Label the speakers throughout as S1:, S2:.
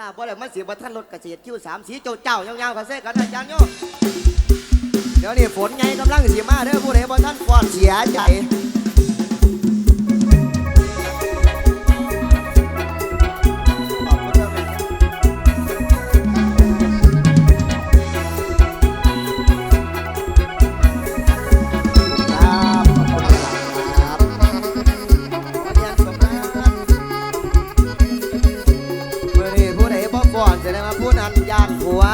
S1: ทราบว่าอะไรมันเสียบัท่านรถเสียดคิวสามสีเจ้าเจ้ายาวๆกระเซกันอาจารย์โยเดี๋ยวนี้ฝนไงกำลังสีมาเด้อผู้ใดบ่ท่านฟอนเสียใจ ผัว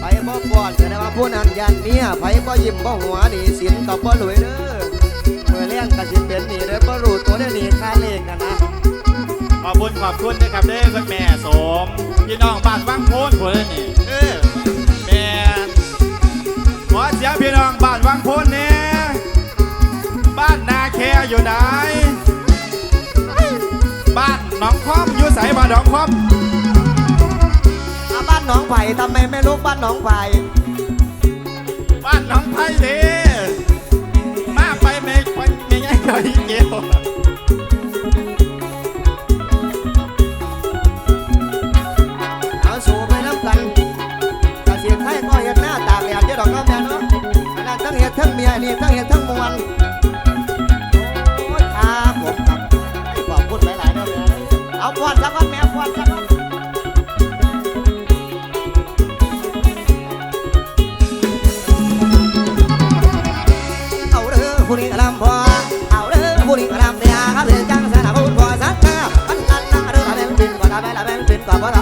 S1: ไผบ่ฟ้อนแสดงว่าผู้นั้นยานเมียไผบ่ยิ้มบ่หัวหนี่สินก็บ่รวยเด้อเมื่อเลี้ยงก็สิเป็นหนี่เด้อบ่รู้ตัวเด้นี่ค่าเลขกันนะ
S2: ขอบคุณขอบคุณนะครับเด้อคุณแม่สมพี่น้องบ้านวังโพนพุ่นนี่เออแม่ขอเสียงพี่น้องบ้านวังโพนเนี่ยบ้านนาแคอยู่ไหนบ้านหนองคอมอยู่ใสบ้านหนองคอม
S1: นหนองไผ่ทำไมไม่รู้บ้านหนองไผ่
S2: บ้านหนองไผ่เด้มาไปไม่ไปไม่ง่ายหน่อยเกี่ยว
S1: เอาสู่ไปน้ำกันกะสิไทยก็เฮ็ดหน้าตากแดดเด้อดอกเนาะแม่เนาะอันนั้นทั้งเฮ็ดทั้งเมียนี่ทั้งเฮ็ดทั้งมวลโอ้ยครับผมครับขอบคุณหลายๆเด้อแม่เอาฟ้อนซะก่อนแม่ฟ้อ เ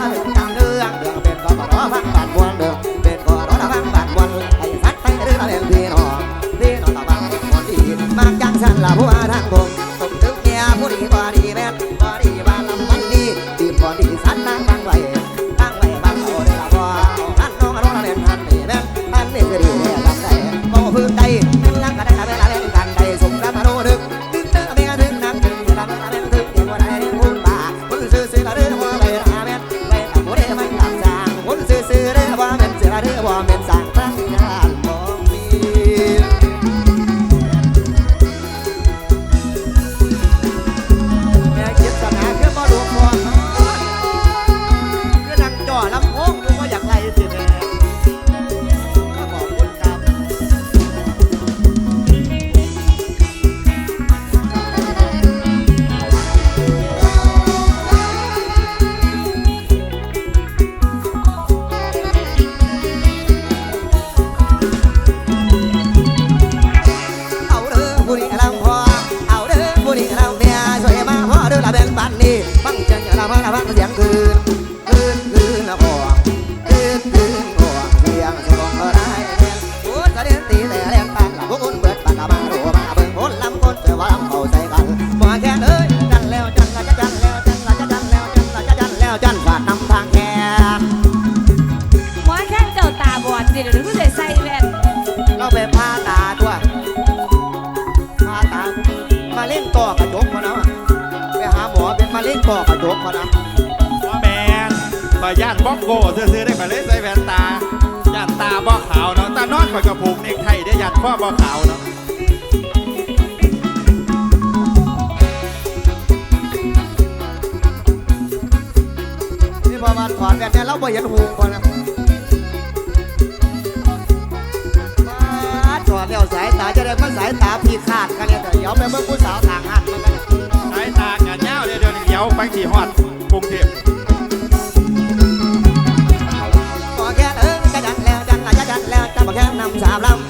S1: เป็นมาเล่นต่อกระจกมานะพ่อแม่นขอย่าน
S3: บอ
S1: ก
S2: โก้ซื้อๆได้มาเลยใส่แว่นตาย่านตาบ่ขาวเนาะตานอนข่อยกระผูกเนกไทได้ย่านข้อบ่ขาวเนาะ
S1: นี่พอมาถอดแบบนี้เราบ่เห็นหูก่อนนะมาถอดแล้วสายตาจะได้มันสายตาพีขาดกันเนี่ยแต่เดี๋ยวไปเบิ่งผู้สาวทางหันมันกัน
S2: สายตากันยา วไปที่ฮอดกรุงเทพ
S1: บอกแค่เออจะดันแล้วดันละจะดันแล้วจะบอกแค่นำสา
S2: มลำ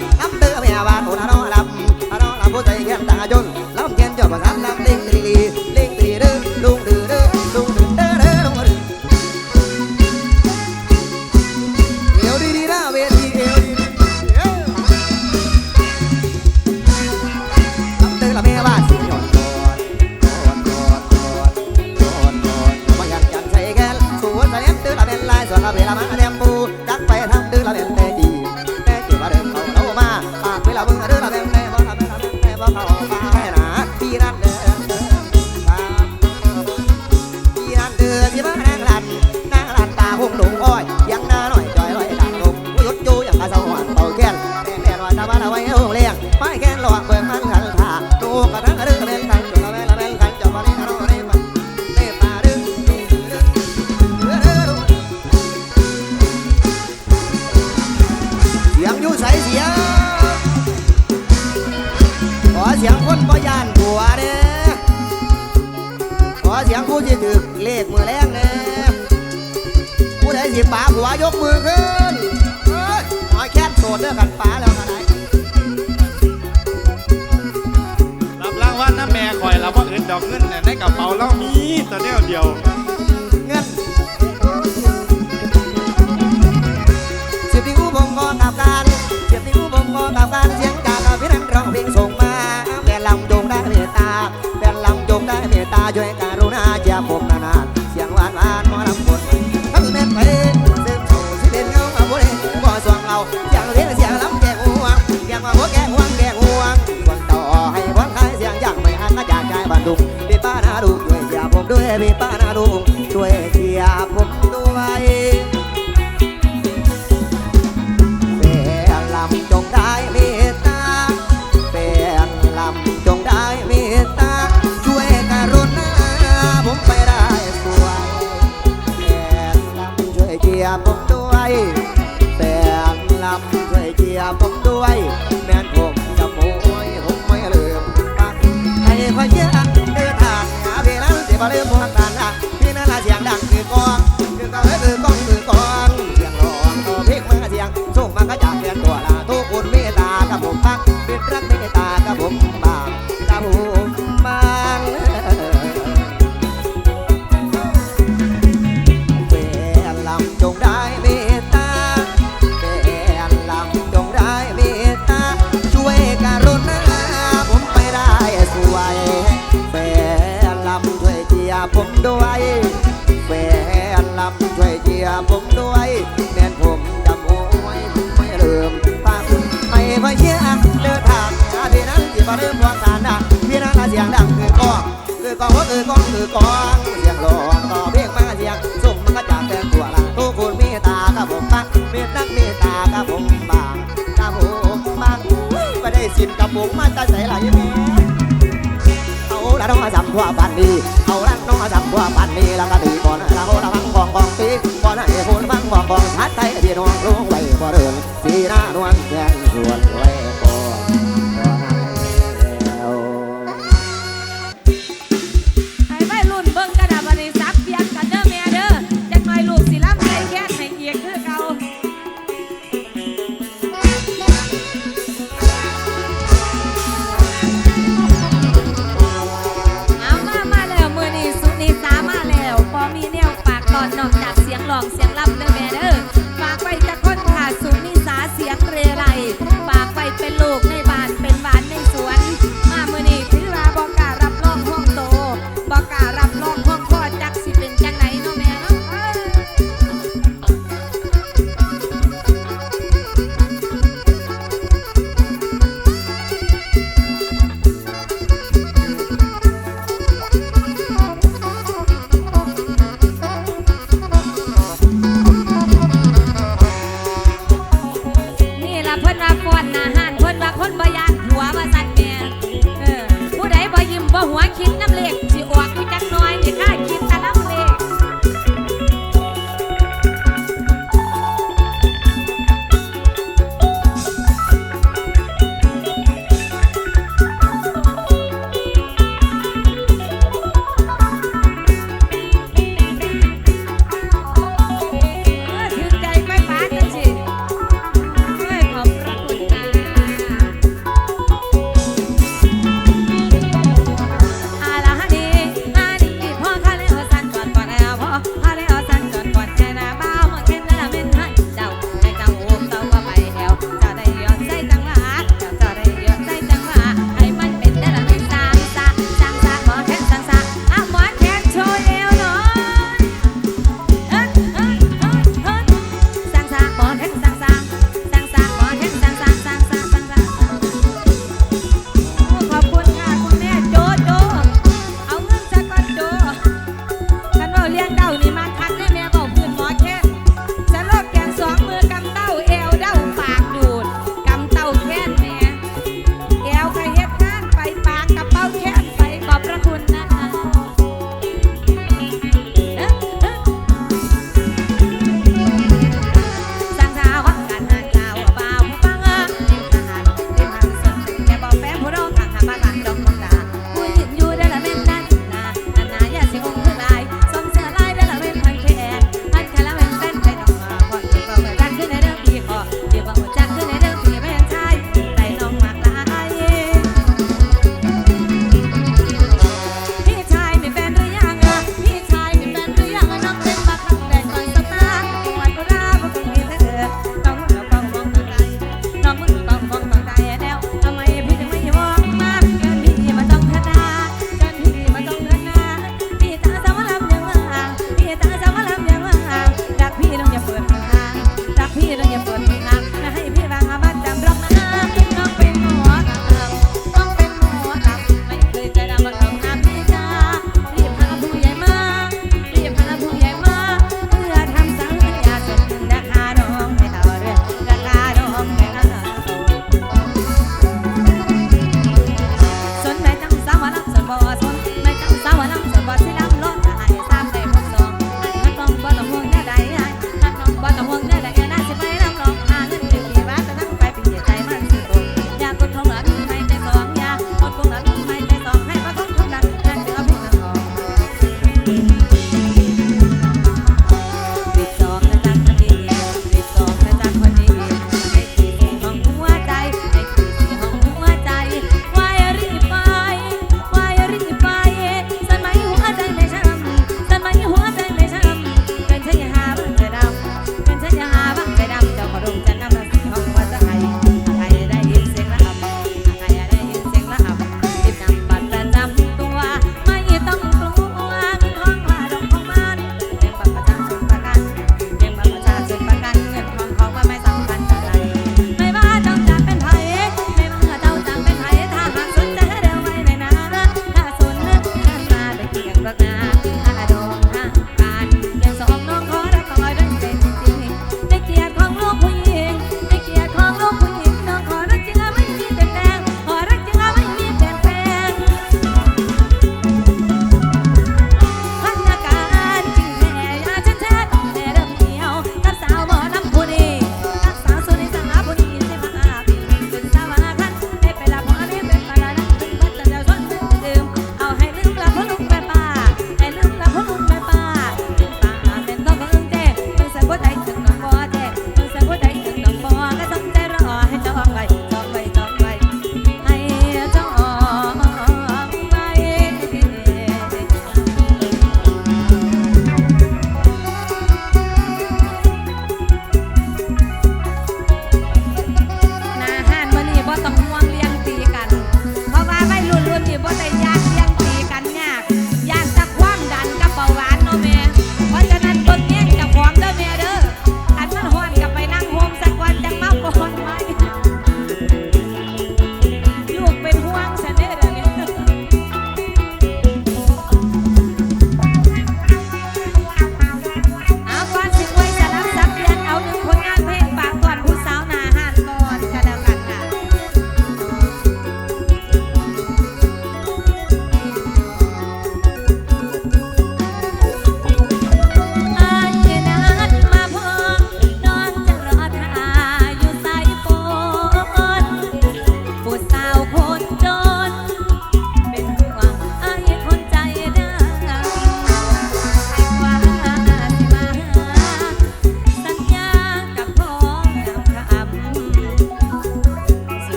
S2: ดอกเงินเน่ในกระเป๋าเรามีแต่เดียวเดียว
S1: เงินเสียบที่ผู้บงก็กับกันเสียบที่ผู้บงก็กับกันเสียงกากพิรันร้องเพลงส่งมาแม่ลำโด่งได้เมตตาแม่ลำโด่งได้เมตตาช่วยการุณาเจ้าผมนา Bandung Di Panarung, gue jabong, gue Alemão. แฟนลำช่วยเจียผมด้วยแม่นผมจำโอ้ไม่เริ่มปากไม่มาเชียร์เดินทางอาพี่นั้นที่มาเริ่วาสารดังพี่นั้นเสียงดังคือกองคือกองว่คือกองคือกองเสียงหลอกต่เพียงมาเสียงสุ่มมันก็จากแต่ตัวละทุกคนมีตากับผมบ้างมีนักมีตากับผมบ้งกับผมบางไม่ได้สินกับผมมาตาใสหลายแม ว่าปานนี้เอาละน้องทำว่าปานนี้แล้วก็ดีก่อน ละเพิ่นว่าฟอนนะ
S3: หารเพิ่นว่าคนบ่ยา